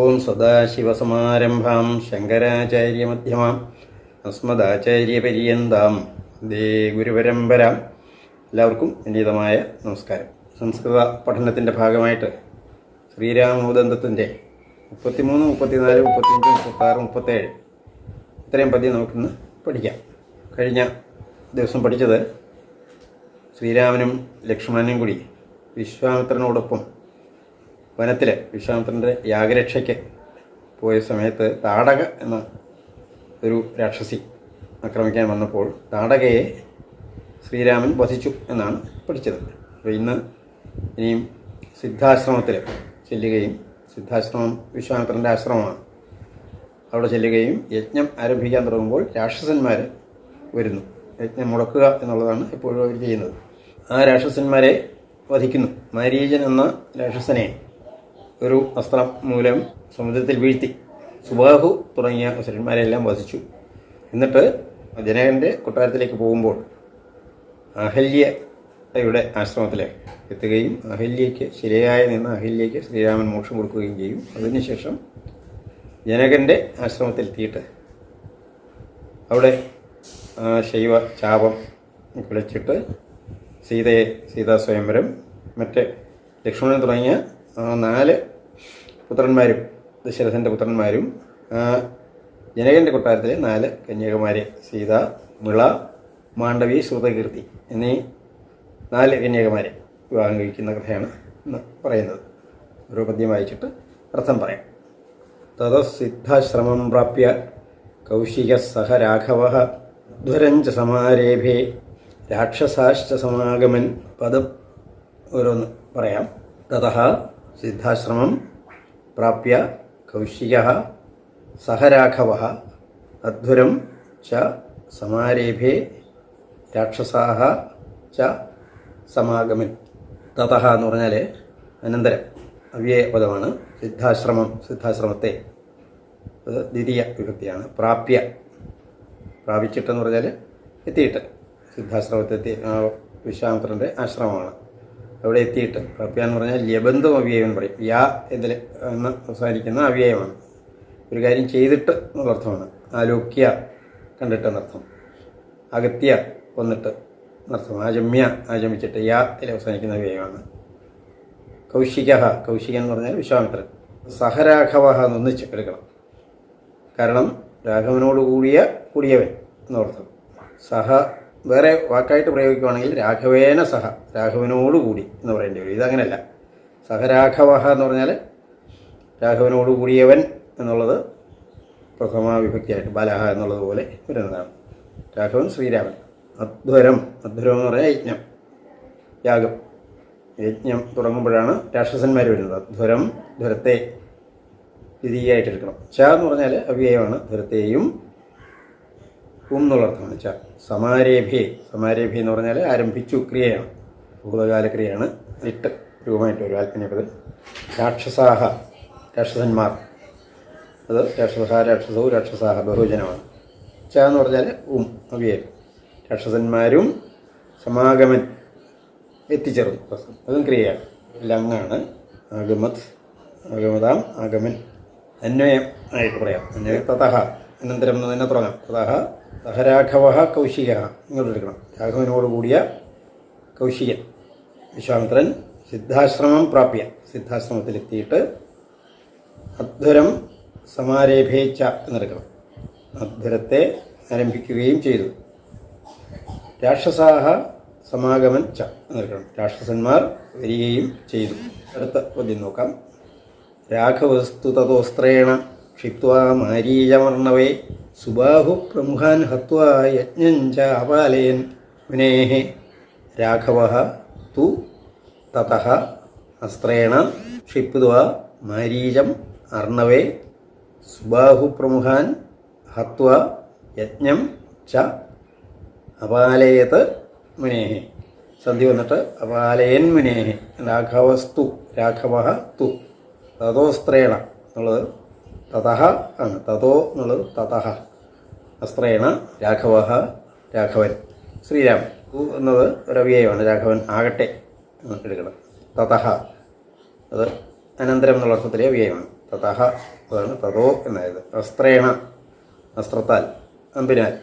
ഓം സദാശിവസമാരംഭാം ശങ്കരാചാര്യമധ്യമാം അസ്മദാചാര്യപര്യന്താം ദേ ഗുരുപരമ്പര. എല്ലാവർക്കും വിനീതമായ നമസ്കാരം. സംസ്കൃത പഠനത്തിന്റെ ഭാഗമായിട്ട് ശ്രീരാമോദന്തത്തിന്റെ മുപ്പത്തിമൂന്ന് മുപ്പത്തിനാല് മുപ്പത്തിയഞ്ച് മുപ്പത്താറ് മുപ്പത്തേഴ് ഇത്രയും പദ്യം നമുക്കിന്ന് പഠിക്കാം. കഴിഞ്ഞ ദിവസം പഠിച്ചത് ശ്രീരാമനും ലക്ഷ്മണനും കൂടി വിശ്വാമിത്രനോടൊപ്പം വനത്തിൽ വിശ്വാമിത്രന്റെ യാഗരക്ഷയ്ക്ക് പോയ സമയത്ത് താടക എന്ന ഒരു രാക്ഷസി ആക്രമിക്കാൻ വന്നപ്പോൾ താടകയെ ശ്രീരാമൻ വധിച്ചു എന്നാണ് പഠിച്ചത്. അപ്പോൾ ഇന്ന് ഇനിയും സിദ്ധാശ്രമത്തിൽ ചെല്ലുകയും സിദ്ധാശ്രമം വിശ്വാമിത്രന്റെ ആശ്രമമാണ്. അവിടെ ചെല്ലുകയും യജ്ഞം ആരംഭിക്കാൻ തുടങ്ങുമ്പോൾ രാക്ഷസന്മാർ വരുന്നു. യജ്ഞം മുടക്കുക എന്നുള്ളതാണ് എപ്പോഴും അവർ ചെയ്യുന്നത്. ആ രാക്ഷസന്മാരെ വധിക്കുന്നു. മാരീജൻ എന്ന രാക്ഷസനെ ഒരു അസ്ത്രം മൂലം സമുദ്രത്തിൽ വീഴ്ത്തി സുബാഹു തുടങ്ങിയ മുസ്ലിന്മാരെല്ലാം വധിച്ചു. എന്നിട്ട് ജനകന്റെ കൊട്ടാരത്തിലേക്ക് പോകുമ്പോൾ അഹല്യയുടെ ആശ്രമത്തിലെ എത്തുകയും അഹല്യയ്ക്ക് ശിലയായി നിന്ന് അഹല്യയ്ക്ക് ശ്രീരാമൻ മോക്ഷം കൊടുക്കുകയും ചെയ്യും. അതിനുശേഷം ജനകന്റെ ആശ്രമത്തിലെത്തിയിട്ട് അവിടെ ആ ശൈവ ചാപം കുലച്ചിട്ട് സീതയെ സീതാ സ്വയംവരം മറ്റ് ലക്ഷ്മണൻ തുടങ്ങിയ നാല് പുത്രന്മാരും ദശരഥന്റെ പുത്രന്മാരും ജനകന്റെ കൊട്ടാരത്തിലെ നാല് കന്യാകുമാരി സീത മിള മാണ്ഡവി ശ്രുതകീർത്തി എന്നീ നാല് കന്യാകുമാരെ വിവാഹം കഴിക്കുന്ന കഥയാണ് പറയുന്നത്. ഒരു പദ്യം വായിച്ചിട്ട് അർത്ഥം പറയാം. തതസിദ്ധാശ്രമം പ്രാപ്യ കൗശിക സഹ രാഘവ ധ്വരഞ്ച സമാരേഭേ രാക്ഷസാശ്ച സമാഗമൻ പദം ഓരോന്ന് പറയാം. തത സിദ്ധാശ്രമം പ്രാപ്യ കൗശിക राघवः അധ്വരം ച സമാരേഭേ രാക്ഷസാഹ ച സമാഗമൻ. തഥ എന്ന് പറഞ്ഞാൽ അനന്തരം അവ്യയപദമാണ് സിദ്ധാശ്രമം സിദ്ധാശ്രമത്തെ. അത് ദ്വിതീയ വിഭക്തിയാണ്. പ്രാപ്യ. പ്രാപിച്ചിട്ടെന്ന് പറഞ്ഞാൽ എത്തിയിട്ട്. സിദ്ധാശ്രമത്തെത്തി വിശ്വാമിത്രന്റെ ആശ്രമമാണ്. അവിടെ എത്തിയിട്ട് പ്രാപ്യ എന്ന് പറഞ്ഞാൽ ലബന്ധം അവ്യയം പറയും. യാ എന്നതിൽ എന്ന് അവസാനിക്കുന്ന അവ്യയമാണ്. ഒരു കാര്യം ചെയ്തിട്ട് എന്നുള്ള അർത്ഥമാണ്. ആലോക്യ കണ്ടിട്ട് എന്നർത്ഥം അകത്യ വന്നിട്ട് എന്നർത്ഥം ആജമ്യ ആജമിച്ചിട്ട് യാ ഇതിൽ അവസാനിക്കുന്ന അവ്യയമാണ്. കൗശിക കൗശിക എന്ന് പറഞ്ഞാൽ വിശ്വാമിത്രൻ. സഹരാഘവ എന്നൊന്നിച്ച് എടുക്കണം. കാരണം രാഘവനോട് കൂടിയ കൂടിയവൻ എന്നർത്ഥം സഹ വേറെ വാക്കായിട്ട് പ്രയോഗിക്കുകയാണെങ്കിൽ രാഘവേന സഹ രാഘവനോടുകൂടി എന്ന് പറയേണ്ടി വരും. ഇതങ്ങനെയല്ല സഹരാഘവ എന്ന് പറഞ്ഞാൽ രാഘവനോടുകൂടിയവൻ എന്നുള്ളത് പ്രഥമ വിഭക്തിയായിട്ട് ബലഹ എന്നുള്ളതുപോലെ വരുന്നതാണ്. രാഘവൻ ശ്രീരാമൻ. അധ്വരം. അധ്വരം എന്ന് പറഞ്ഞാൽ യജ്ഞം. യാഗം. യജ്ഞം തുടങ്ങുമ്പോഴാണ് രാക്ഷസന്മാർ വരുന്നത്. അധ്വരം ധ്വരത്തെ ദ്വിതീയായിട്ട് എടുക്കണം ച എന്ന് പറഞ്ഞാൽ അവ്യയമാണ്. ധ്വരത്തെയും ഉം എന്നുള്ള അർത്ഥമാണ് സമാരേഭി സമാരേഭി എന്ന് പറഞ്ഞാൽ ആരംഭിച്ചു ക്രിയയാണ്. ഭൂതകാല ക്രിയയാണ് ലിട്ട് രൂപമായിട്ട് ഒരു ആത്മീയപദം രാക്ഷസാഹ രാക്ഷസന്മാർ. അത് രാക്ഷസ രാക്ഷസവും രാക്ഷസാഹ ബഹുജനമാണ്. ച എന്ന് പറഞ്ഞാൽ ഉം അവ്യയം രാക്ഷസന്മാരും സമാഗമൻ എത്തിച്ചേർന്നു. അതും ക്രിയയാണ്. ലങ്ങാണ് ആഗമത് ആഗമതാം ആഗമൻ. അന്വയം ആയിട്ട് പറയാം. അന്വയം തതഹ അനന്തരം എന്ന് തന്നെ തുടങ്ങാം. തതഹ സഹരാഘവ കൗശിക ഇങ്ങോട്ട് എടുക്കണം. രാഘവനോട് കൂടിയ കൗശികൻ. വിശ്വാമിത്രൻ സിദ്ധാശ്രമം പ്രാപ്യ. സിദ്ധാശ്രമത്തിലെത്തിയിട്ട് അധ്വരം സമാരേഭേച്ച എന്നെടുക്കണം. അധ്വരത്തെ ആരംഭിക്കുകയും ചെയ്തു. രാക്ഷസാഹ സമാഗമൻ ച എന്നെടുക്കണം. രാക്ഷസന്മാർ വരികയും ചെയ്തു. അടുത്ത പദ്യം നോക്കാം. രാഘവസ്തു തതോസ്ത്രേണ ക്ഷിപ്വാ മാരീയമർണവേ സുബാഹു പ്രമുഖാൻ ഹത്വാ യജ്ഞം ച അപാലയൻ മുനേः രാഘവ തു തത അസ്ത്രേണ ക്ഷിപ്വാ മാരീചം അർണവേ സുബാഹു പ്രമുഖാൻ ഹത്വാ യജ്ഞം ച അപാലയത് മുനേഹ സന്ധി വന്നിട്ട് അപാലയൻ മുനേഹ. രാഘവസ്തു രാഘവ തു. തതോസ്ത്രേണ എന്നുള്ളത് തതഹ ആണ്. തതോ എന്നുള്ളത് തതഹ. അസ്ത്രേണ രാഘവ രാഘവൻ. ശ്രീരാമൻ എന്നത് രവ്യയമാണ്. രാഘവൻ ആകട്ടെ എടുക്കണം. തതഹ. അത് അനന്തരം എന്നുള്ള അർത്ഥത്തിലെ വ്യയമാണ്. തതഹ അതാണ് തതോ എന്നായത്. അസ്ത്രേണ അസ്ത്രത്താൽ അമ്പിനാൽ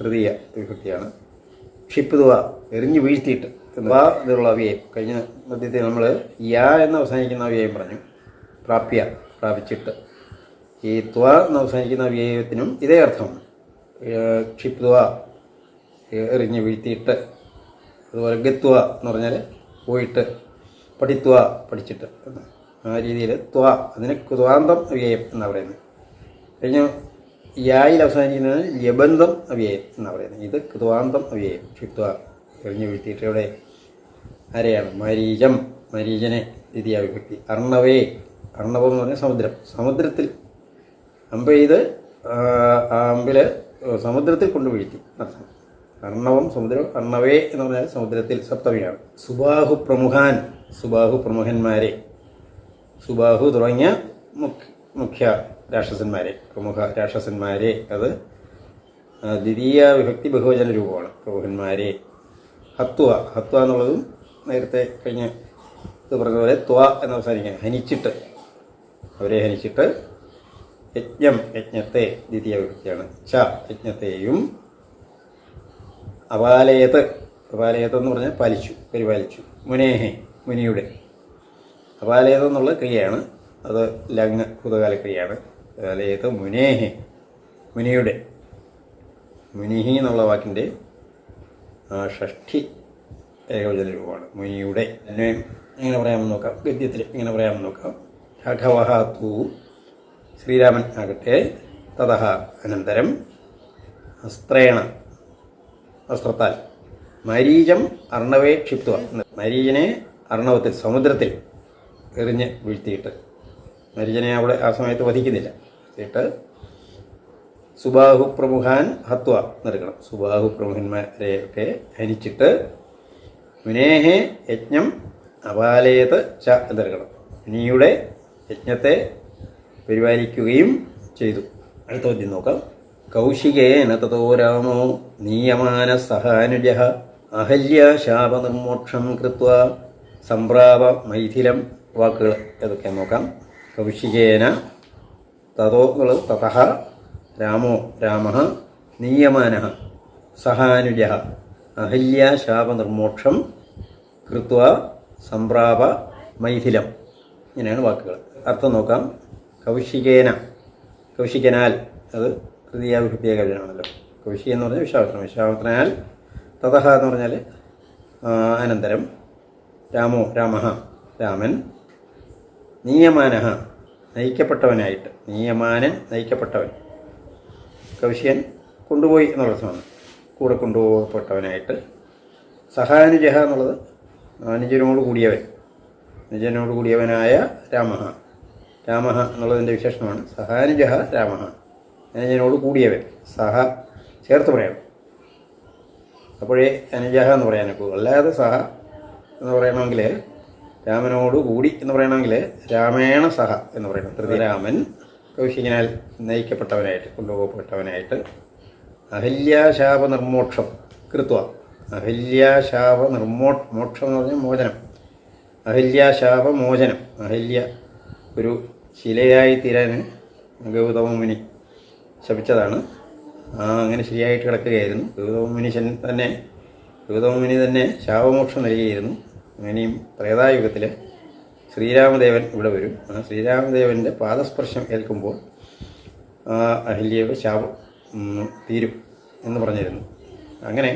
തൃതീയ വിഭക്തിയാണ്. ക്ഷിപ്തുവ എറിഞ്ഞു വീഴ്ത്തിയിട്ട്. വാ ഇതിലുള്ള അവ്യയം കഴിഞ്ഞ മധ്യത്തിൽ നമ്മൾ യാ എന്ന് അവസാനിക്കുന്ന അവ്യയം പറഞ്ഞു. പ്രാപ്യ പ്രാപിച്ചിട്ട്. ഈ ത്വ എന്ന് അവസാനിക്കുന്ന വ്യയത്തിനും ഇതേ അർത്ഥമാണ്. ക്ഷിപ്ത്വ എറിഞ്ഞ് വീഴ്ത്തിയിട്ട് അതുപോലെ ഗത്വ എന്ന് പറഞ്ഞാൽ പോയിട്ട് പഠിത്വ പഠിച്ചിട്ട് ആ രീതിയിൽ ത്വ അതിന് ത്വാന്തം അവ്യയം എന്നാണ് പറയുന്നത്. കഴിഞ്ഞ യായിൽ അവസാനിക്കുന്നത് യബന്ധം അവ്യയം എന്നാണ് പറയുന്നത്. ഇത് ത്വാന്തം അവ്യയം ക്ഷിപ്ത്വ എറിഞ്ഞ് വീഴ്ത്തിയിട്ട് ഇവിടെ ആരെയാണ്? മരീചം മരീചനെ ദ്വിതീയ വിഭക്തി അർണവേ അർണവം എന്ന് പറഞ്ഞാൽ സമുദ്രം. സമുദ്രത്തിൽ അമ്പ ചെയ്ത് ആ അമ്പിൽ സമുദ്രത്തിൽ കൊണ്ട് വീഴ്ത്തി. അർത്ഥം. അർണവം സമുദ്രം അർണവേ എന്ന് പറഞ്ഞാൽ സമുദ്രത്തിൽ സപ്തമിയാണ്. സുബാഹു പ്രമുഖാൻ സുബാഹു പ്രമുഖന്മാരെ. സുബാഹു തുടങ്ങിയ മുഖ്യ മുഖ്യ രാക്ഷസന്മാരെ പ്രമുഖ രാക്ഷസന്മാരെ അത് ദ്വിതീയ വിഭക്തി ബഹുവചന രൂപമാണ്. പ്രമുഖന്മാരെ. ഹത്വ ഹത്വ എന്നുള്ളതും നേരത്തെ കഴിഞ്ഞ ഇത് പറഞ്ഞ പോലെ ത്വ എന്ന് അവസാനിക്കാൻ ഹനിച്ചിട്ട്. അവരെ ഹനിച്ചിട്ട് യജ്ഞം യജ്ഞത്തെ ദ്വിതീയ വിഭക്തിയാണ് ച യജ്ഞത്തെയും അപാലയത്ത് അപാലയത്ത് എന്ന് പറഞ്ഞാൽ പാലിച്ചു പരിപാലിച്ചു. മുനേഹെ മുനിയുടെ. അപാലയത്ത് എന്നുള്ള ക്രിയയാണ്. അത് ലഗ്ന ഭൂതകാല ക്രിയയാണ്. അപാലയത്ത് മുനേഹെ മുനിയുടെ. മുനിഹി എന്നുള്ള വാക്കിന്റെ ഷഷ്ഠി ഏകവചന രൂപമാണ്. മുനിയുടെ. എങ്ങനെ പറയാമെന്ന് നോക്കാം. ഗദ്യത്തിൽ എങ്ങനെ പറയാമെന്ന് നോക്കാം. രാഘവ തൂ ശ്രീരാമൻ ആകട്ടെ. തഥ അനന്തരം അസ്ത്രേണ വസ്ത്രത്താൽ മരീചം അർണവേ ക്ഷിപ്തുവ മരീചനെ അർണവത്തിൽ സമുദ്രത്തിൽ എറിഞ്ഞ് വീഴ്ത്തിയിട്ട്. മരീചനെ അവിടെ ആ സമയത്ത് വധിക്കുന്നില്ല. എന്നിട്ട് സുബാഹു പ്രമുഖാൻ ഹത്വ എന്നെടുക്കണം സുബാഹു പ്രമുഖന്മാരെയൊക്കെ ഹനിച്ചിട്ട് മുനേഹേ യജ്ഞം അപാലയത് ച എന്നെടുക്കണം മുനിയുടെ യജ്ഞത്തെ പരിപാലിക്കുകയും ചെയ്തു. അടുത്ത ചോദ്യം നോക്കാം. കൗശികേന തതോ രാമോ നീയമാന സഹാനുജ അഹല്യ ശാപനിർമോക്ഷം കൃത്വ സംപ്രാപ മൈഥിലം വാക്കുകൾ ഏതൊക്കെ നോക്കാം. കൗശികേന തഥ തതഹ രാമോ രാമ നീയമാന സഹാനുജ അഹല്യ ശാപനിർമോക്ഷം കൃത്വ സംപ്രാപ മൈഥിലം. ഇങ്ങനെയാണ് വാക്കുകൾ. അർത്ഥം നോക്കാം. കൗശികേന. കൗശികനാൽ അത് തൃതീയ വിഭക്തിയ കഴിഞ്ഞാണല്ലോ കൗശിക എന്ന് പറഞ്ഞാൽ വിശ്വാമിത്രം വിശ്വാമിത്രനാൽ തതഹ എന്ന് പറഞ്ഞാൽ അനന്തരം. രാമോ രാമ രാമൻ. നിയമാനഹ നയിക്കപ്പെട്ടവനായിട്ട്. നീയമാനൻ നയിക്കപ്പെട്ടവൻ. കൗശികൻ കൊണ്ടുപോയി എന്നുള്ള അർത്ഥമാണ്. കൂടെ കൊണ്ടുപോകപ്പെട്ടവനായിട്ട്. സഹാനുജഹ എന്നുള്ളത് അനുജനോട് കൂടിയവൻ. അനുജനോട് കൂടിയവനായ രാമ രാമ എന്നുള്ളതിന്റെ വിശേഷണമാണ് സഹാനുജഹ രാമ അനുജനോട് കൂടിയവൻ. സഹ ചേർത്ത് പറയണം അപ്പോഴേ അനുജഹ എന്ന് പറയാനൊക്കെ അല്ലാതെ സഹ എന്ന് പറയണമെങ്കിൽ രാമനോട് കൂടി എന്ന് പറയണമെങ്കിൽ രാമേണ സഹ എന്ന് പറയണം. ധൃതരാമൻ കൗശികനാൽ നയിക്കപ്പെട്ടവനായിട്ട് കൊണ്ടുപോകപ്പെട്ടവനായിട്ട് അഹല്യാശാപ നിർമോക്ഷം കൃത്വ. അഹല്യാശാപ നിർമോ മോക്ഷം എന്ന് പറഞ്ഞാൽ മോചനം. അഹല്യാശാപ മോചനം അഹല്യ ഒരു ശിലയായി തീരാൻ ഗൗതമ മുനി ശപിച്ചതാണ് അങ്ങനെ ശരിയായിട്ട് കിടക്കുകയായിരുന്നു. ഗൗതമ മുനി തന്നെ ഗൗതമമുനി തന്നെ ശാപമോക്ഷം നൽകിയിരുന്നു. അങ്ങനെയും ത്രേതായുഗത്തിൽ ശ്രീരാമദേവൻ ഇവിടെ വരും. ആ ശ്രീരാമദേവന്റെ പാദസ്പർശം ഏൽക്കുമ്പോൾ അഹല്യയുടെ ശാപം തീരും എന്ന് പറഞ്ഞിരുന്നു. അങ്ങനെ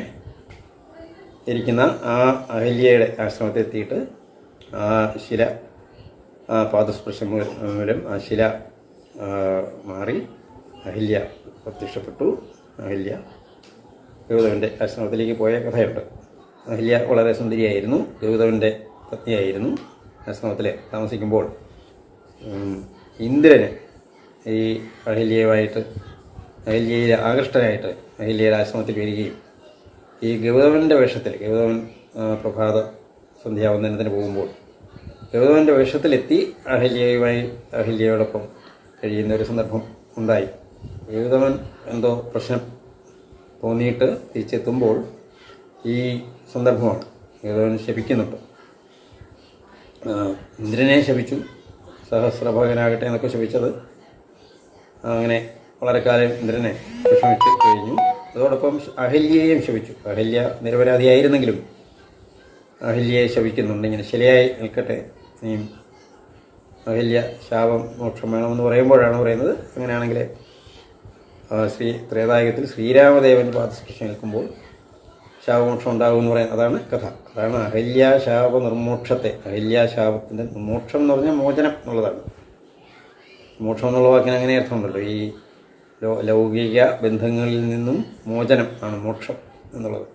ഇരിക്കുന്ന ആ അഹല്യയുടെ ആശ്രമത്തിൽ എത്തിയിട്ട് ആ ശില പാദസ്പർശം മൂലം ആ ശില മാറി അഹില്യ പ്രത്യക്ഷപ്പെട്ടു. അഹില്യ ഗൗതമന്റെ ആശ്രമത്തിലേക്ക് പോയ കഥയുണ്ട്. അഹില്യ വളരെ സുന്ദരിയായിരുന്നു. ഗൗതമന്റെ പത്നിയായിരുന്നു. ആശ്രമത്തിൽ താമസിക്കുമ്പോൾ ഇന്ദ്രന് ഈ അഹല്യയുമായിട്ട് അഹില്യയിൽ ആകൃഷ്ടനായിട്ട് അഹില്യയുടെ ആശ്രമത്തിൽ വരികയും ഈ ഗൗതമന്റെ വേഷത്തിൽ ഗൗതമൻ പ്രഭാത സന്ധ്യാവന്ദനത്തിന് പോകുമ്പോൾ ഗൗതമന്റെ വേഷത്തിലെത്തി അഹല്യയുമായി അഹല്യയോടൊപ്പം കഴിയുന്ന ഒരു സന്ദർഭം ഉണ്ടായി. ഗൗതമൻ എന്തോ പ്രശ്നം തോന്നിയിട്ട് തിരിച്ചെത്തുമ്പോൾ ഈ സന്ദർഭമാണ് ഗൗതമൻ ശപിക്കുന്നുണ്ട്. ഇന്ദ്രനെ ശപിച്ചു. സഹസ്രഭകനാകട്ടെ എന്നൊക്കെ ശപിച്ചത്. അങ്ങനെ വളരെ കാലം ഇന്ദ്രനെ വിഷമിച്ച് കഴിഞ്ഞു. അതോടൊപ്പം അഹല്യയെയും ശപിച്ചു. അഹല്യ നിരപരാധിയായിരുന്നെങ്കിലും അഹല്യയെ ശപിക്കുന്നുണ്ട്. ഇങ്ങനെ ശരിയായി നിൽക്കട്ടെ ഇനിയും അഹല്യ ശാപം മോക്ഷം വേണമെന്ന് പറയുമ്പോഴാണ് പറയുന്നത്. അങ്ങനെയാണെങ്കിൽ ശ്രീ ത്രേതായുഗത്തിൽ ശ്രീരാമദേവൻ പാദസ്പർശം നിൽക്കുമ്പോൾ ശാപമോക്ഷം ഉണ്ടാകും എന്ന് പറയുന്നത് അതാണ് കഥ. അതാണ് അഹല്യാശാപ നിർമോക്ഷത്തെ അഹല്യ ശാപത്തിന്റെ മോക്ഷം എന്ന് പറഞ്ഞാൽ മോചനം എന്നുള്ളതാണ്. മോക്ഷം എന്നുള്ള വാക്കിന് അങ്ങനെ അർത്ഥമുണ്ടല്ലോ. ഈ ലൗകിക ബന്ധങ്ങളിൽ നിന്നും മോചനം ആണ് മോക്ഷം എന്നുള്ളത്.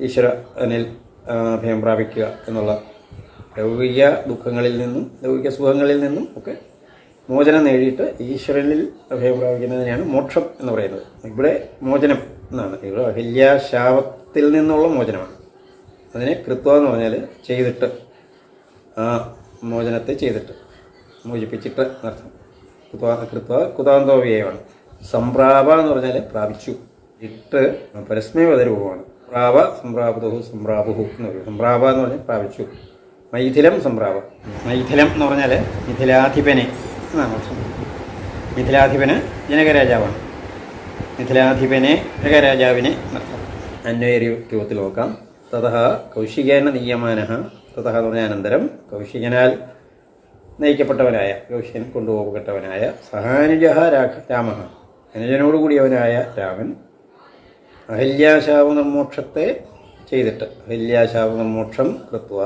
ഈശ്വര അനിൽ അഭയം പ്രാപിക്കുക എന്നുള്ള ലൗകിക ദുഃഖങ്ങളിൽ നിന്നും ലൗകിക സുഖങ്ങളിൽ നിന്നും ഒക്കെ മോചനം നേടിയിട്ട് ഈശ്വരനിൽ അഭയം പ്രാപിക്കുന്നതിനെയാണ് മോക്ഷം എന്ന് പറയുന്നത്. ഇവിടെ മോചനം എന്നാണ്. ഇവിടെ അഹല്യ ശാപത്തിൽ നിന്നുള്ള മോചനമാണ്. അതിനെ കൃത്വ എന്ന് പറഞ്ഞാൽ ചെയ്തിട്ട് ആ മോചനത്തെ ചെയ്തിട്ട് മോചിപ്പിച്ചിട്ട് എന്നർത്ഥം. കൃത്വ കൃത്വ കുതാന്തോവ്യയമാണ് സംപ്രാപ എന്ന് പറഞ്ഞാൽ പ്രാപിച്ചു ഇട്ട് പരസ്മേവത രൂപമാണ് പ്രാപ സംപ്രാപുഹു സംപ്രാപുഹു എന്ന് പറയും. സംപ്രാപ എന്ന് പറഞ്ഞാൽ പ്രാപിച്ചു. മൈഥിലം സംഭ്രാവ്. മൈഥിലം എന്ന് പറഞ്ഞാൽ മിഥിലാധിപനെ എന്നാണ് അർത്ഥം? മിഥിലാധിപന് ജനകരാജാവാണ്. മിഥിലാധിപനെ ജനകരാജാവിനെ എന്നർത്ഥം അന്വയ രൂപത്തിൽ നോക്കാം. തഥ കൗശികേന നിയമാന തഥ എന്ന് പറഞ്ഞ അനന്തരം. കൗശികനാൽ നയിക്കപ്പെട്ടവനായ കൗശികൻ കൊണ്ടുപോകപ്പെട്ടവനായ സഹാനുജ രാഘ രാമ അനുജനോടുകൂടിയവനായ രാമൻ അഹല്യാശാപ നിർമോക്ഷത്തെ ചെയ്തിട്ട് അഹല്യാശാപ നിർമോക്ഷം കൃത്വ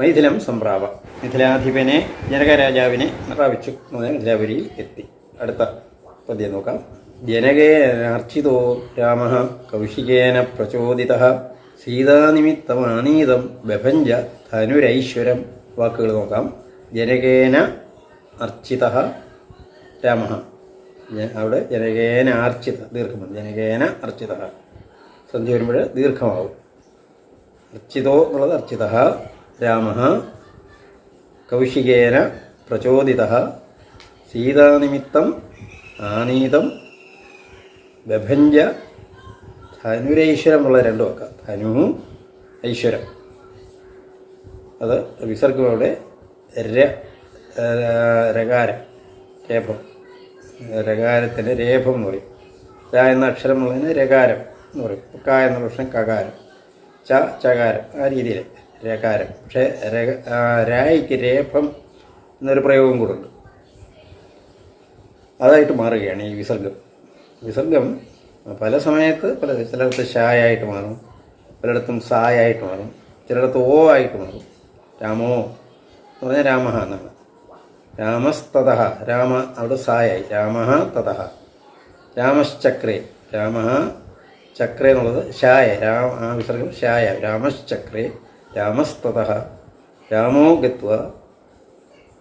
മൈഥിലം സംപ്രാപ മിഥിലാധിപനെ ജനകരാജാവിനെ പ്രാപിച്ചു മിഥിലാപുരിയിൽ എത്തി. അടുത്ത പദ്യം നോക്കാം. ജനകേനാർച്ചിതോ രാമ കൗശികേന പ്രചോദിത സീതാനിമിത്തമാനീതം ബഭഞ്ച ധനുരൈശ്വരം വാക്കുകൾ നോക്കാം. ജനകേന അർച്ചിത രാമ. അവിടെ ജനകേന അർച്ചിത ദീർഘം ജനകേന അർച്ചിത. സന്ധ്യ വരുമ്പോൾ ദീർഘമാവും. അർച്ചിതോ എന്നുള്ളത് അർച്ചിത. രാമ കൗശികേന പ്രചോദിത സീതാനിമിത്തം ആനീതം ബഭഞ്ച ധനുരൈശ്വരം എന്നുള്ള രണ്ട് വാക്ക ധനു ഐശ്വരം. അത് വിസർഗം ര രകാരം രേഭം രകാരത്തിന് രേഭം എന്ന് പറയും. ര എന്ന അക്ഷരം എന്നുള്ളതിന് രകാരം എന്ന് പറയും. ക എന്ന അക്ഷരം കകാരം. ച ചകാരം. ആ രീതിയിൽ രകാരം പക്ഷേ രായ്ക്ക് രേഫം എന്നൊരു പ്രയോഗം കൂടുണ്ട് അതായിട്ട് മാറുകയാണ് ഈ വിസർഗം. വിസർഗം പല സമയത്ത് പല ചിലയിടത്ത് ഷായായിട്ട് മാറും പലയിടത്തും സായായിട്ട് മാറും ചിലയിടത്ത് ഓ ആയിട്ട് മാറും. രാമോ എന്ന് പറഞ്ഞാൽ രാമ എന്നാണ്. രാമസ്തത രാമ അവിടെ സായായി. രാമ തത രാമശ്ചക്രേ. രാമ ചക്രേ എന്നുള്ളത് ഷായ രാമ ആ വിസർഗം ഷായ രാമശ്ചക്രേ. രാമസ്തത രാമോ ഗത്വ.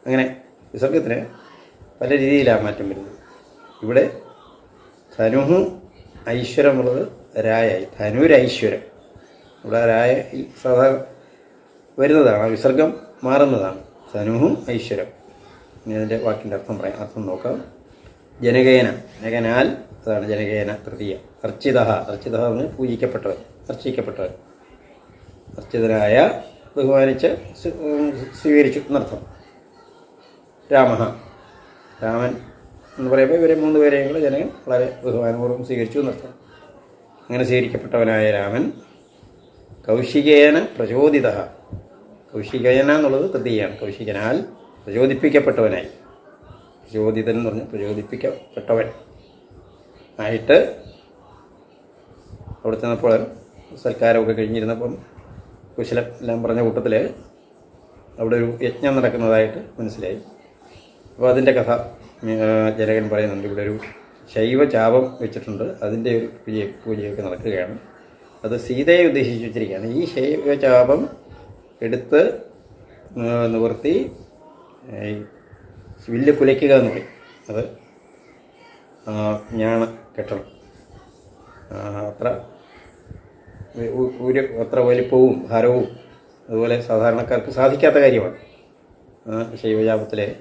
അങ്ങനെ വിസർഗത്തിന് പല രീതിയിലാണ് മാറ്റം വരുന്നത്. ഇവിടെ ധനുഹു ഐശ്വരമുള്ളത് രായായി. ധനുരൈശ്വരം ഇവിടെ രായ സാധാരണ വരുന്നതാണ് വിസർഗം മാറുന്നതാണ്. ധനുഹു ഐശ്വരം ഇനി അതിന്റെ വാക്കിന്റെ അർത്ഥം പറയാം. അർത്ഥം നോക്കാം. ജനകേന. ജനകനാൽ അതാണ് ജനകേന തൃതീയ. അർച്ചിത അർച്ചിത എന്ന് പൂജിക്കപ്പെട്ടവൻ അർച്ചിക്കപ്പെട്ടവൻ. അർച്ചിതനായ ബഹുമാനിച്ച് സ്വീകരിച്ചു എന്നർത്ഥം. രാമ രാമൻ എന്ന് പറയുമ്പോൾ ഇവരെ മൂന്ന് പേരെയും കൂടെ ജനകൻ വളരെ ബഹുമാനപൂർവം സ്വീകരിച്ചു എന്നർത്ഥം. അങ്ങനെ സ്വീകരിക്കപ്പെട്ടവനായ രാമൻ കൗശികേന പ്രചോദിത. കൗശികേന എന്നുള്ളത് തൃതീയാണ് കൗശികനാൽ പ്രചോദിപ്പിക്കപ്പെട്ടവനായി. പ്രചോദിതൻ എന്ന് പറഞ്ഞാൽ പ്രചോദിപ്പിക്കപ്പെട്ടവൻ. ആയിട്ട് അവിടെ ചെന്നപ്പോൾ സൽക്കാരമൊക്കെ കഴിഞ്ഞിരുന്നപ്പം കുശലം എല്ലാം പറഞ്ഞ കൂട്ടത്തിൽ അവിടെ ഒരു യജ്ഞം നടക്കുന്നതായിട്ട് മനസ്സിലായി. അപ്പോൾ അതിന്റെ കഥ ജനകൻ പറയുന്നുണ്ട്. ഇവിടെ ഒരു ശൈവചാപം വെച്ചിട്ടുണ്ട്. അതിന്റെ ഒരു പൂജ പൂജയൊക്കെ നടക്കുകയാണ്. അത് സീതയെ ഉദ്ദേശിച്ച് വെച്ചിരിക്കുകയാണ്. ഈ ശൈവചാപം എടുത്ത് ആ, നിവർത്തി വില്ല് കുലയ്ക്കുക എന്ന് പറയും. അത് ഞാൻ കെട്ടണം. അത്ര ഒരു അത്ര വലിപ്പവും ഭാരവും അതുപോലെ സാധാരണക്കാർക്ക് സാധിക്കാത്ത കാര്യമാണ്. ശൈവജാപത്തിലെ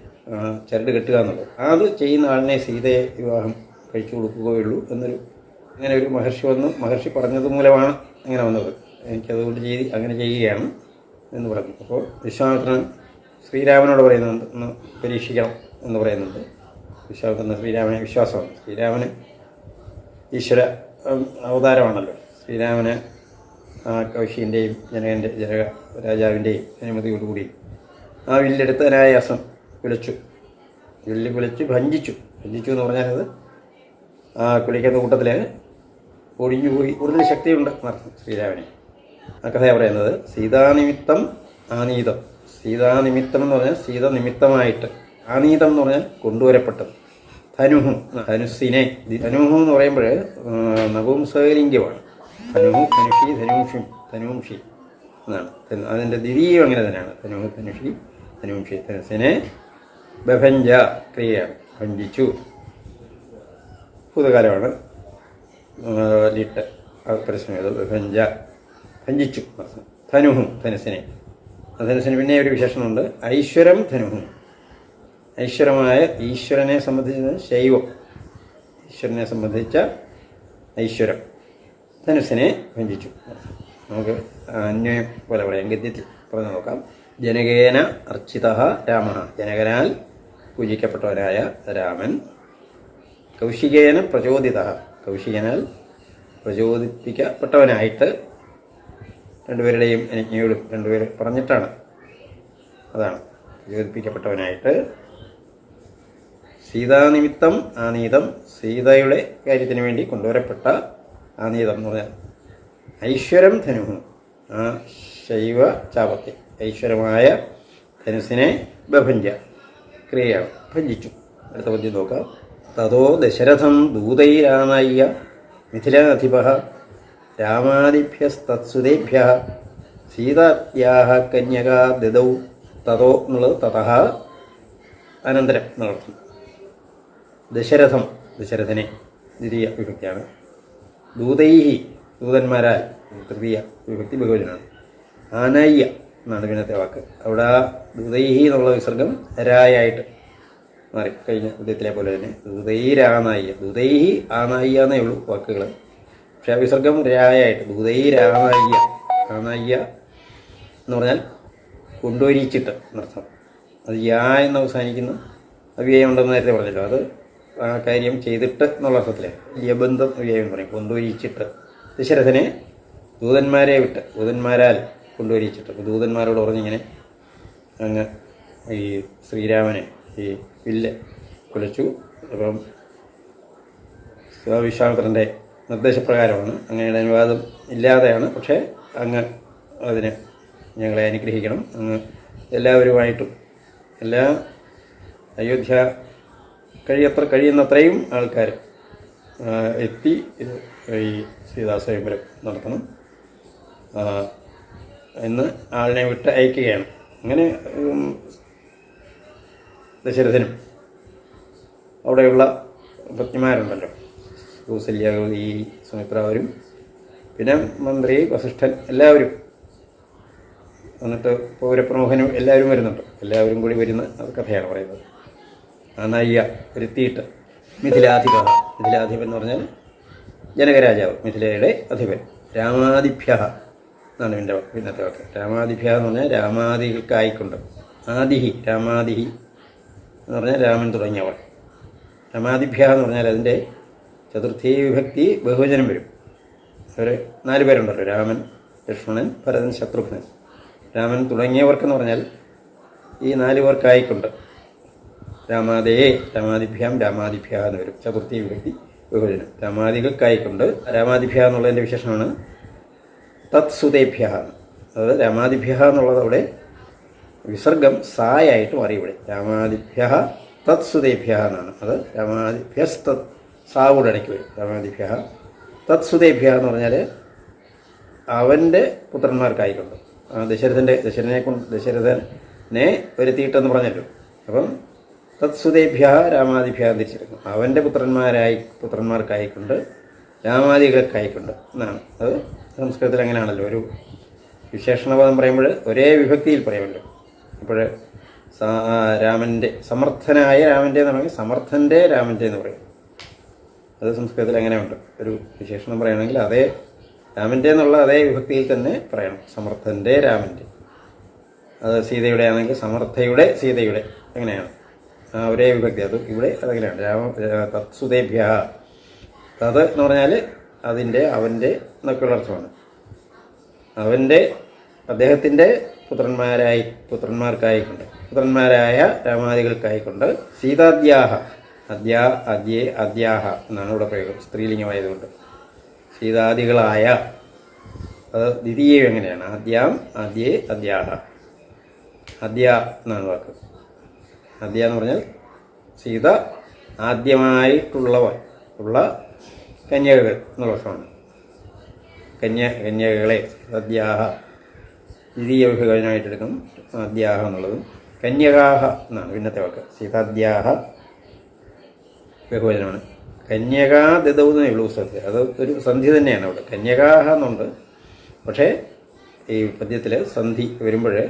ചരട് കെട്ടുക എന്നുള്ളത്. അത് ചെയ്യുന്ന ആളിനെ സീതയെ വിവാഹം കഴിച്ചു കൊടുക്കുകയുള്ളൂ എന്നൊരു അങ്ങനെ ഒരു മഹർഷി വന്നു മഹർഷി പറഞ്ഞത് മൂലമാണ് അങ്ങനെ വന്നത്. എനിക്കതുകൊണ്ട് ചെയ്ത് അങ്ങനെ ചെയ്യുകയാണ് എന്ന് പറഞ്ഞു. അപ്പോൾ വിശ്വാമിത്രൻ ശ്രീരാമനോട് പറയുന്നുണ്ട് ഒന്ന് പരീക്ഷിക്കണം എന്ന് പറയുന്നുണ്ട്. വിശ്വാമിത്രൻ ശ്രീരാമനെ വിശ്വാസമാണ്. ശ്രീരാമന് ഈശ്വര അവതാരമാണല്ലോ. ശ്രീരാമന് കൗശിന്റെയും ജനകന്റെ ജനക രാജാവിന്റെയും അനുമതിയോടുകൂടി ആ വില്ലെടുത്ത് അസം കുലച്ചു വില്ല് കുലച്ച് ഭഞ്ചിച്ചു ഭഞ്ചിച്ചു എന്ന് പറഞ്ഞാൽ അത് ആ കുലിക്കുന്ന കൂട്ടത്തിൽ ഒടിഞ്ഞുപോയി. കൂടുതൽ ശക്തിയുണ്ട് എന്നർത്ഥം ശ്രീരാമനെ. ആ കഥയാണ് പറയുന്നത് സീതാനിമിത്തം ആനീതം. സീതാനിമിത്തം എന്ന് പറഞ്ഞാൽ സീത നിമിത്തമായിട്ട് ആനീതം എന്ന് പറഞ്ഞാൽ കൊണ്ടുവരപ്പെട്ടത്. ധനുഹു ധനുസിനെ ധനുഹു എന്ന് പറയുമ്പോൾ നപുംസകലിംഗമാണ്. ധനുഹു ധനുഷി ധനുഷി ധനുംഷി എന്നാണ്. അതിന്റെ ദ്വിതീയം അങ്ങനെ തന്നെയാണ്. ധനുഹു ധനുഷി ധനുംഷി ധനുസിനെ ബഭഞ്ച ക്രിയയാണ് ഭഞ്ചിച്ചു ഭൂതകാലമാണ്. ലിട്ട് പരിശ്രമിച്ചത് ബഭഞ്ച ഭഞ്ചിച്ചു ധനുഹും ധനുസിനെ. ധനുസിന് പിന്നെ ഒരു വിശേഷമുണ്ട് ഐശ്വരം ധനുഹും. ഐശ്വരമായ ഈശ്വരനെ സംബന്ധിച്ച ശൈവം. ഈശ്വരനെ സംബന്ധിച്ച ഐശ്വരം. ധനുസിനെ വഞ്ചിച്ചു. നമുക്ക് അന്വയം പോലെ പറയാം. ഗദ്യത്തിൽ പറഞ്ഞു നോക്കാം. ജനകേന അർച്ചിത രാമ. ജനകനാൽ പൂജിക്കപ്പെട്ടവനായ രാമൻ. കൗശികേന പ്രചോദിത. കൗശികനാൽ പ്രചോദിപ്പിക്കപ്പെട്ടവനായിട്ട് രണ്ടുപേരുടെയും അനുജ്ഞയോടും രണ്ടുപേർ പറഞ്ഞിട്ടാണ്. അതാണ്. പ്രചോദിപ്പിക്കപ്പെട്ടവനായിട്ട് സീതാനിമിത്തം ആനീതം സീതയുടെ കാര്യത്തിന് വേണ്ടി കൊണ്ടുവരപ്പെട്ട ആനീതം എന്ന് പറഞ്ഞാൽ ഐശ്വരം ധനുഹു. ആ ശൈവ ചാപത്തെ. ഐശ്വരമായ ധനുസിനെ ബഭഞ്ച ക്രിയയാണ് ഭഞ്ചിച്ചു അടുത്ത പദ്യം നോക്കാം. തതോ ദശരഥം ദൂതൈരാനയ്യ മിഥിലാധിപ രാമാദിഭ്യസ്തത്സുതേഭ്യ സീതാത്യാഹ കന്യകാ ദദൗ. തതോ എന്നുള്ളത് തതഹ അനന്തരം എന്നർത്ഥം ദശരഥം ദശരഥനെ ദ്വിതീയ വിഭക്തിയാണ്. ദൂതൈഹി ദൂതന്മാരാൽ തൃതീയ വിഭക്തി ബഹുവചനാണ് ആനയ്യ എന്നാണ് പിന്നത്തെ വാക്ക്. അവിടെ ആ ദൂതൈഹി എന്നുള്ള വിസർഗം രായായിട്ട് മാറി. കഴിഞ്ഞ ഉദയത്തിലെ പോലെ തന്നെ ദൂതൈരാനായ്യ ദുതൈഹി ആനായ്യ എന്നേ ഉള്ളൂ വാക്കുകൾ പക്ഷേ വിസർഗം രായായിട്ട് ദൂതൈരാനായ്യ ആനായ്യ എന്ന് പറഞ്ഞാൽ കൊണ്ടുവരിച്ചിട്ട് എന്നർത്ഥം. അത് യാ എന്ന് അവസാനിക്കുന്ന അവ്യയം ഉണ്ടെന്ന് നേരത്തെ പറഞ്ഞല്ലോ. അത് കാര്യം ചെയ്തിട്ട് എന്നുള്ള അർത്ഥത്തിൽ യബന്ധം അവ്യയം എന്ന് പറയും കൊണ്ടുവരിച്ചിട്ട് ദശരഥനെ ദൂതന്മാരെ വിട്ട് ദൂതന്മാരാൽ കൊണ്ടുവരിച്ചിട്ട് അപ്പോൾ ദൂതന്മാരോട് പറഞ്ഞിങ്ങനെ അങ്ങ് ഈ ശ്രീരാമനെ ഈ വില്ല് കുലച്ചു. അപ്പം വിശ്വാമിത്രന്റെ നിർദ്ദേശപ്രകാരമാണ്. അങ്ങയുടെ അനുവാദം ഇല്ലാതെയാണ്. പക്ഷേ അങ്ങ് അതിന് ഞങ്ങളെ അനുഗ്രഹിക്കണം. അങ്ങ് എല്ലാവരുമായിട്ടും എല്ലാ അയോധ്യ കഴിയത്ര കഴിയുന്നത്രയും ആൾക്കാർ എത്തി ഇത് ഈ സീതാസ്വയംവരം നടത്തണം. എന്ന് ആളിനെ വിട്ട് അയക്കുകയാണ്. അങ്ങനെ ദശരഥനും അവിടെയുള്ള പത്നിമാരുണ്ടല്ലോ കൗസല്യ ഈ സുമിത്രാവരും പിന്നെ മന്ത്രി വസിഷ്ഠൻ എല്ലാവരും. എന്നിട്ട് പൗരപ്രമുഖനും എല്ലാവരും വരുന്നുണ്ട്. എല്ലാവരും കൂടി വരുന്ന കഥയാണ് പറയുന്നത്. അനയ്യ വരുത്തിയിട്ട് മിഥിലാധിപ മിഥിലാധിപൻ എന്ന് പറഞ്ഞാൽ ജനകരാജാവ് മിഥിലയുടെ അധിപൻ. രാമാദിഭ്യ എന്നാണ് എന്റെ ഇന്നത്തെ വാക്ക്. രാമാദിഭ്യ എന്ന് പറഞ്ഞാൽ രാമാദികൾക്കായിക്കൊണ്ട്. ആദിഹി രാമാദിഹി എന്ന് പറഞ്ഞാൽ രാമൻ തുടങ്ങിയവൾ രമാദിഭ്യ എന്ന് പറഞ്ഞാൽ അതിന്റെ ചതുർത്ഥി വിഭക്തി ബഹുവചനം വരും. അവർ നാല് പേരുണ്ടല്ലോ രാമൻ ലക്ഷ്മണൻ ഭരതൻ ശത്രുഘ്നൻ. രാമൻ തുടങ്ങിയവർക്കെന്ന് പറഞ്ഞാൽ ഈ നാല് പേർക്കായിക്കൊണ്ട്. രാമാദേ രാമാദിഭ്യാം രാമാദിഭ്യ എന്ന് വരും. ചതുർത്ഥി വിഭക്തി വിഭജനം. രാമാദികൾക്കായിക്കൊണ്ട് രാമാദിഭ്യ എന്നുള്ളതിന്റെ വിശേഷമാണ്. തത് സുതേഭ്യ അതായത് രാമാദിഭ്യ എന്നുള്ളത് അവിടെ വിസർഗം സായായിട്ട് മാറി ഇവിടെ. രാമാദിഭ്യ തത്സുതേഭ്യ എന്നാണ്. അത് രാമാദിഭ്യസ്ത സാ കൂടെ വരും. രാമാദിഭ്യ തത്സുതേഭ്യ എന്ന് പറഞ്ഞാൽ അവന്റെ പുത്രന്മാർക്കായിക്കൊണ്ട് ദശരഥന്റെ ദശരഥനെ കൊണ്ട് ദശരഥനെ വരുത്തിയിട്ടെന്ന് പറഞ്ഞല്ലോ. അപ്പം തത്സുതേഭ്യ രാമാദിഭ്യ തിരിച്ചെടുക്കും അവന്റെ പുത്രന്മാരായി പുത്രന്മാർക്കായിക്കൊണ്ട് രാമാദികൾക്കായിക്കൊണ്ട് എന്നാണ്. അത് സംസ്കൃതത്തിൽ അങ്ങനെയാണല്ലോ. ഒരു വിശേഷണപദം പറയുമ്പോൾ ഒരേ വിഭക്തിയിൽ പറയുമല്ലോ. അപ്പോൾ രാമന്റെ സമർത്ഥനായ രാമന്റെ എന്ന് പറയുമ്പോൾ സമർത്ഥന്റെ രാമന്റെ എന്ന് പറയും. അത് സംസ്കൃതത്തിൽ അങ്ങനെയുണ്ട്. ഒരു വിശേഷണം പറയുകയാണെങ്കിൽ അതേ രാമന്റെ എന്നുള്ള അതേ വിഭക്തിയിൽ തന്നെ പറയണം. സമർത്ഥന്റെ രാമന്റെ അത് സീതയുടെ ആണെങ്കിൽ സമർത്ഥയുടെ സീതയുടെ. അങ്ങനെയാണ്. ഒരേ വിഭക്തി. അത് ഇവിടെ അതങ്ങനെയാണ്? രാമ തത്സുതേഭ്യ തത് എന്ന് പറഞ്ഞാൽ അതിന്റെ അവന്റെ എന്നൊക്കെയുള്ള അർത്ഥമാണ്. അവന്റെ അദ്ദേഹത്തിന്റെ പുത്രന്മാരായി പുത്രന്മാർക്കായിക്കൊണ്ട് പുത്രന്മാരായ രാമാദികൾക്കായിക്കൊണ്ട് സീതാദ്യാഹ. അദ്യ അദ്യേ അദ്യാഹ എന്നാണ് ഇവിടെ പ്രയോഗം. സ്ത്രീലിംഗമായതുകൊണ്ട്. സീതാദികളായ അത് ദ്വിതീയം എങ്ങനെയാണ്? ആദ്യം ആദ്യേ അദ്യാഹ. അദ്യ എന്നാണ് വാക്ക്. അദ്യ എന്ന് പറഞ്ഞാൽ സീത ആദ്യമായിട്ടുള്ളവ ഉള്ള കന്യകകൾ എന്നുള്ള വർഷമാണ് കന്യ കന്യകകളെ സദ്യാഹ ദ്വിതീയ വിഭജനമായിട്ടെടുക്കും ആദ്യാഹ എന്നുള്ളതും കന്യകാഹ എന്നാണ് പിന്നത്തെ വാക്ക്. സീതാദ്യാഹ ബഹുവചനമാണ്. കന്യകാ എന്നേ ഉള്ളൂ പുസ്തകത്തിൽ അത് ഒരു സന്ധി തന്നെയാണ് അവിടെ. കന്യകാഹ എന്നുണ്ട്. പക്ഷേ ഈ പദ്യത്തിൽ സന്ധി വരുമ്പോൾ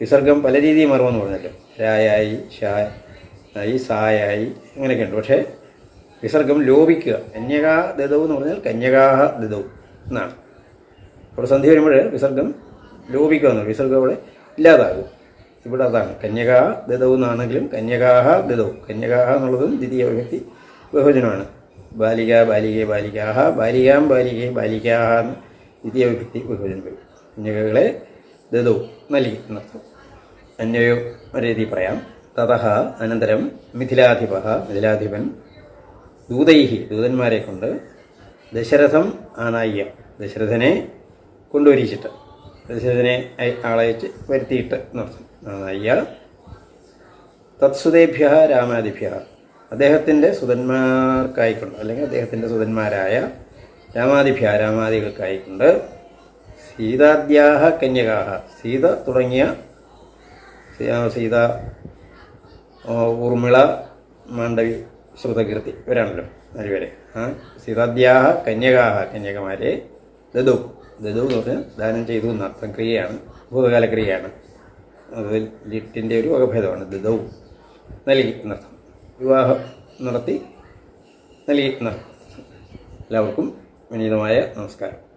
വിസർഗം പല രീതിയിൽ മാറുമെന്ന് പറഞ്ഞല്ലോ. രായായി ഷായി സായായി അങ്ങനെയൊക്കെയുണ്ട് പക്ഷേ വിസർഗം ലോപിക്കുക കന്യകാ ദതവ് എന്ന് പറഞ്ഞാൽ കന്യകാഹ ദതവ് എന്നാണ്. അവിടെ സന്ധി വരുമ്പോൾ വിസർഗം ലോപിക്കുക എന്നുള്ളത് വിസർഗം അവിടെ ഇല്ലാതാകും. ഇവിടെ അതാണ്. കന്യകാ ദതവ് എന്നാണെങ്കിലും കന്യകാഹ ദതവ് കന്യകാഹ എന്നുള്ളതും ദ്വിതീയ വിഭക്തി ബഹുജനമാണ്. ബാലിക ബാലികെ ബാലികാഹ ബാലികാം ബാലികെ ബാലികാഹ എന്ന് ദ്വിതീയ വിഭക്തി ബഹുജനം കന്യകകളെ ദതവ് നൽകി എന്നർത്ഥം അന്വയോ രീതി പറയാം. തതഹ അനന്തരം മിഥിലാധിപ മിഥിലാധിപൻ. ദൂതൈഹി ദൂതന്മാരെ കൊണ്ട് ദശരഥം ആനായ്യ ദശരഥനെ കൊണ്ടുവരിച്ചിട്ട് ദശരഥനെ ആളയച്ച് വരുത്തിയിട്ട് നടത്തും ആനായ്യ തത്സുതേഭ്യ രാമാദിഭ്യ അദ്ദേഹത്തിന്റെ സുതന്മാർക്കായിക്കൊണ്ട് അല്ലെങ്കിൽ അദ്ദേഹത്തിന്റെ സുതന്മാരായ രാമാദിഭ്യ രാമാദികൾക്കായിക്കൊണ്ട് സീതാദ്യാഹ കന്യകാഹ സീത തുടങ്ങിയ സീത ഊർമിള മാണ്ഡവി ശ്രുതകീർത്തി ഇവരാണല്ലോ നാലുപേരെ. ആ സീതാദ്യാഹ കന്യകാഹ കന്യകമാരെ ദദു. ദദു എന്ന് പറഞ്ഞാൽ ദാനം ചെയ്തു എന്നർത്ഥം ക്രിയയാണ് ഭൂതകാല ക്രിയയാണ് അത് ലിറ്റിന്റെ ഒരു വകഭേദമാണ് ദദു. നൽകി എന്നർത്ഥം. വിവാഹം നടത്തി നൽകി എന്നർത്ഥം. എല്ലാവർക്കും വിനീതമായ നമസ്കാരം.